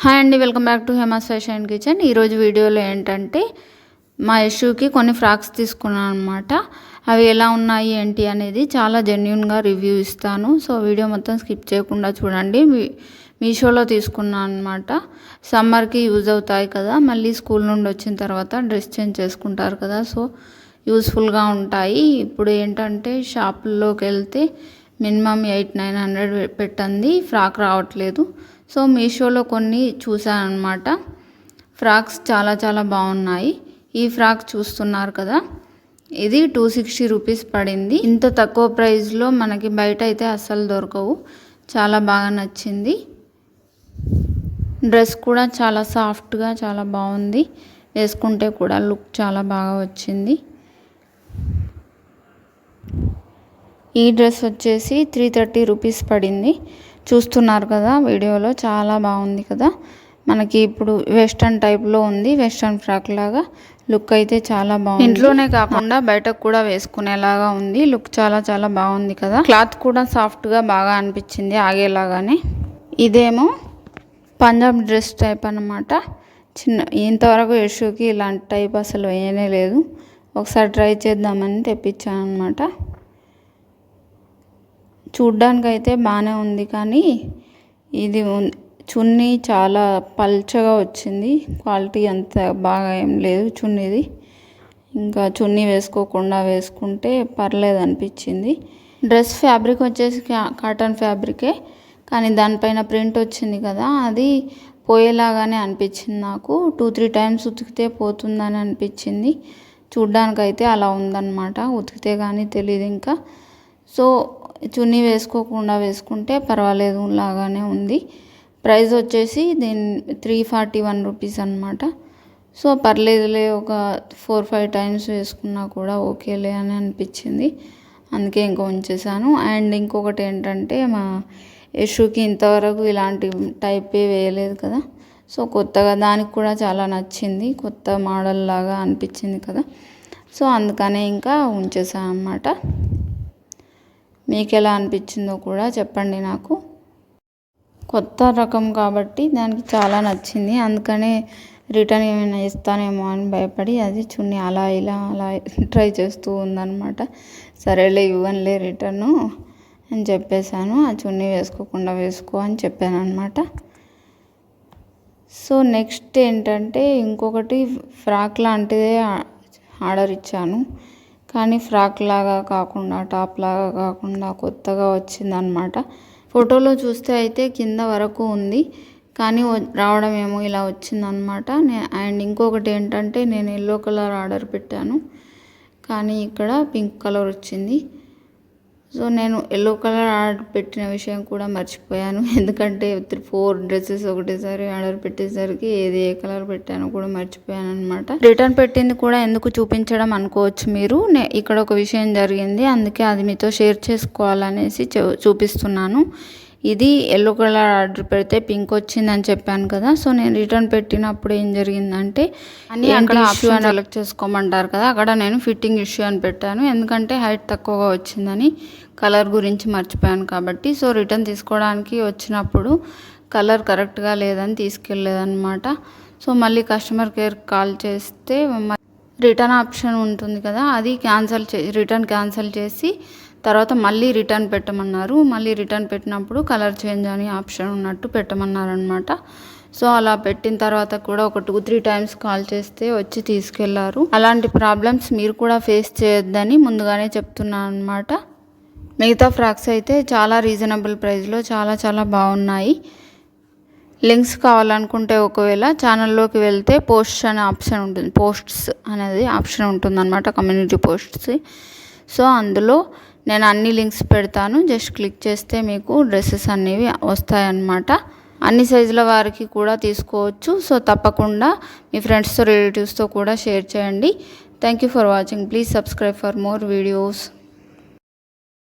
Hi అండి welcome back to Hema's fashion kitchen. ఈరోజు వీడియోలో ఏంటంటే మా ఇష్యూకి కొన్ని ఫ్రాక్స్ తీసుకున్నాను అనమాట అవి ఎలా ఉన్నాయి ఏంటి అనేది చాలా జెన్యున్గా రివ్యూ ఇస్తాను. సో వీడియో మొత్తం స్కిప్ చేయకుండా చూడండి. మీ- మీషోలో తీసుకున్నాను అనమాట సమ్మర్కి యూజ్ అవుతాయి కదా మళ్ళీ స్కూల్ నుండి వచ్చిన తర్వాత డ్రెస్ చేంజ్ చేసుకుంటారు కదా సో యూస్ఫుల్గా ఉంటాయి. ఇప్పుడు ఏంటంటే షాపుల్లోకి వెళ్తే మినిమం ఎయిట్ నైన్ హండ్రెడ్ పెట్టండి ఫ్రాక్ రావట్లేదు. సో మీషోలో కొన్ని చూసాను అనమాట ఫ్రాక్స్ చాలా చాలా బాగున్నాయి. ఈ ఫ్రాక్ చూస్తున్నారు కదా. ఇది టూ సిక్స్టీ రూపీస్ పడింది. ఇంత తక్కువ ప్రైస్లో మనకి బయట అయితే అస్సలు దొరకవు. చాలా బాగా నచ్చింది. డ్రెస్ కూడా చాలా సాఫ్ట్గా చాలా బాగుంది. వేసుకుంటే కూడా లుక్ చాలా బాగా వచ్చింది. ఈ డ్రెస్ వచ్చేసి త్రీ థర్టీ రూపీస్ పడింది. చూస్తున్నారు కదా వీడియోలో చాలా బాగుంది కదా. మనకి ఇప్పుడు వెస్ట్రన్ టైప్లో ఉంది వెస్ట్రన్ ఫ్రాక్ లాగా. లుక్ అయితే చాలా బాగుంది. ఇంట్లోనే కాకుండా బయటకు కూడా వేసుకునేలాగా ఉంది. లుక్ చాలా చాలా బాగుంది కదా. క్లాత్ కూడా సాఫ్ట్గా బాగా అనిపించింది ఆగేలాగానే. ఇదేమో పంజాబ్ డ్రెస్ టైప్ అనమాట చిన్న ఇంతవరకు ఇష్యూకి ఇలాంటి టైప్ అసలు వేయనే లేదు. ఒకసారి ట్రై చేద్దామని తెప్పించాను అనమాట చూడ్డానికైతే బాగానే ఉంది కానీ ఇది చున్నీ చాలా పల్చగా వచ్చింది. క్వాలిటీ అంత బాగా ఏం లేదు చున్నీది. ఇంకా చున్నీ వేసుకోకుండా వేసుకుంటే పర్లేదు అనిపించింది. డ్రెస్ ఫ్యాబ్రిక్ వచ్చేసి కాటన్ ఫ్యాబ్రికే కానీ దానిపైన ప్రింట్ వచ్చింది కదా అది పోయేలాగానే అనిపించింది నాకు. టూ త్రీ టైమ్స్ ఉతికితే పోతుందని అనిపించింది. చూడ్డానికైతే అలా ఉందన్నమాట. ఉతికితే కానీ తెలియదు ఇంకా. సో చున్నీ వేసుకోకుండా వేసుకుంటే పర్వాలేదు లాగానే ఉంది. ప్రైస్ వచ్చేసి దీని త్రీ ఫార్టీ వన్ రూపీస్ అనమాట సో పర్లేదులే ఒక ఫోర్ ఫైవ్ టైమ్స్ వేసుకున్నా కూడా ఓకేలే అని అనిపించింది. అందుకే ఇంకా ఉంచేసాను. అండ్ ఇంకొకటి ఏంటంటే మా యశుకి ఇంతవరకు ఇలాంటి టైపే వేయలేదు కదా. సో కొత్తగా దానికి కూడా చాలా నచ్చింది. కొత్త మోడల్ లాగా అనిపించింది కదా. సో అందుకనే ఇంకా ఉంచేసాను అన్నమాట. మీకు ఎలా అనిపించిందో కూడా చెప్పండి నాకు. కొత్త రకం కాబట్టి దానికి చాలా నచ్చింది. అందుకనే రిటర్న్ ఏమైనా ఇస్తానేమో అని భయపడి అది చున్నీ అలా ఇలా అలా ట్రై చేస్తూ ఉందన్నమాట. సరేలే ఇవ్వనులే రిటర్ను అని చెప్పేశాను. ఆ చున్నీ వేసుకోకుండా వేసుకో అని చెప్పాను అనమాట సో నెక్స్ట్ ఏంటంటే ఇంకొకటి ఫ్రాక్ లాంటిదే ఆర్డర్ ఇచ్చాను. కానీ ఫ్రాక్ లాగా కాకుండా టాప్ లాగా కాకుండా కొత్తగా వచ్చిందనమాట ఫోటోలో చూస్తే అయితే కింద వరకు ఉంది. కానీ రావడం ఏమో ఇలా వచ్చిందనమాట నే అండ్ ఇంకొకటి ఏంటంటే నేను ఎల్లో కలర్ ఆర్డర్ పెట్టాను. కానీ ఇక్కడ పింక్ కలర్ వచ్చింది. సో నేను ఎల్లో కలర్ ఆర్డర్ పెట్టిన విషయం కూడా మర్చిపోయాను. ఎందుకంటే త్రీ ఫోర్ డ్రెస్సెస్ ఒకటేసారి ఆర్డర్ పెట్టేసరికి ఏది ఏ కలర్ పెట్టానో కూడా మర్చిపోయాను అనమాట రిటర్న్ పెట్టింది కూడా ఎందుకు చూపించడం అనుకోవచ్చు మీరు? నే- ఇక్కడ ఒక విషయం జరిగింది. అందుకే అది మీతో షేర్ చేసుకోవాలనేసి చూ- చూపిస్తున్నాను. ఇది ఎల్లో కలర్ ఆర్డర్ పెడితే పింక్ వచ్చిందని చెప్పాను కదా సో నేను రిటర్న్ పెట్టినప్పుడు ఏం జరిగిందంటే అన్ని అక్కడ ఆప్షన్ సెలెక్ట్ చేసుకోమంటారు కదా అక్కడ నేను ఫిట్టింగ్ ఇష్యూ అని పెట్టాను. ఎందుకంటే హైట్ తక్కువగా వచ్చిందని కలర్ గురించి మర్చిపోయాను కాబట్టి సో రిటర్న్ తీసుకోవడానికి వచ్చినప్పుడు కలర్ కరెక్ట్గా లేదని తీసుకెళ్ళలేదన్నమాట. సో మళ్ళీ కస్టమర్ కేర్ కాల్ చేస్తే రిటర్న్ ఆప్షన్ ఉంటుంది కదా అది క్యాన్సిల్ చే రిటర్న్ క్యాన్సిల్ చేసి తర్వాత మళ్ళీ రిటర్న్ పెట్టమన్నారు. మళ్ళీ రిటర్న్ పెట్టినప్పుడు కలర్ చేంజ్ అని ఆప్షన్ ఉన్నట్టు పెట్టమన్నారు అనమాట సో అలా పెట్టిన తర్వాత కూడా ఒక టూ త్రీ టైమ్స్ కాల్ చేస్తే వచ్చి తీసుకెళ్ళారు. అలాంటి ప్రాబ్లమ్స్ మీరు కూడా ఫేస్ చేయొద్దని ముందుగానే చెప్తున్నాను అనమాట మిగతా ఫ్రాక్స్ అయితే చాలా రీజనబుల్ ప్రైస్లో చాలా చాలా బాగున్నాయి. లింక్స్ కావాలనుకుంటే ఒకవేళ ఛానల్లోకి వెళ్తే పోస్ట్ అనే ఆప్షన్ ఉంటుంది. పోస్ట్స్ అనేది ఆప్షన్ ఉంటుందన్నమాట కమ్యూనిటీ పోస్ట్స్. సో అందులో నేను అన్ని లింక్స్ పెడతాను. జస్ట్ క్లిక్ చేస్తే మీకు డ్రెస్సెస్ అనేవి వస్తాయన్నమాట. అన్ని సైజుల వారికి కూడా తీసుకోవచ్చు. సో తప్పకుండా మీ ఫ్రెండ్స్తో రిలేటివ్స్తో కూడా షేర్ చేయండి. Thank you for watching. Please subscribe for more videos.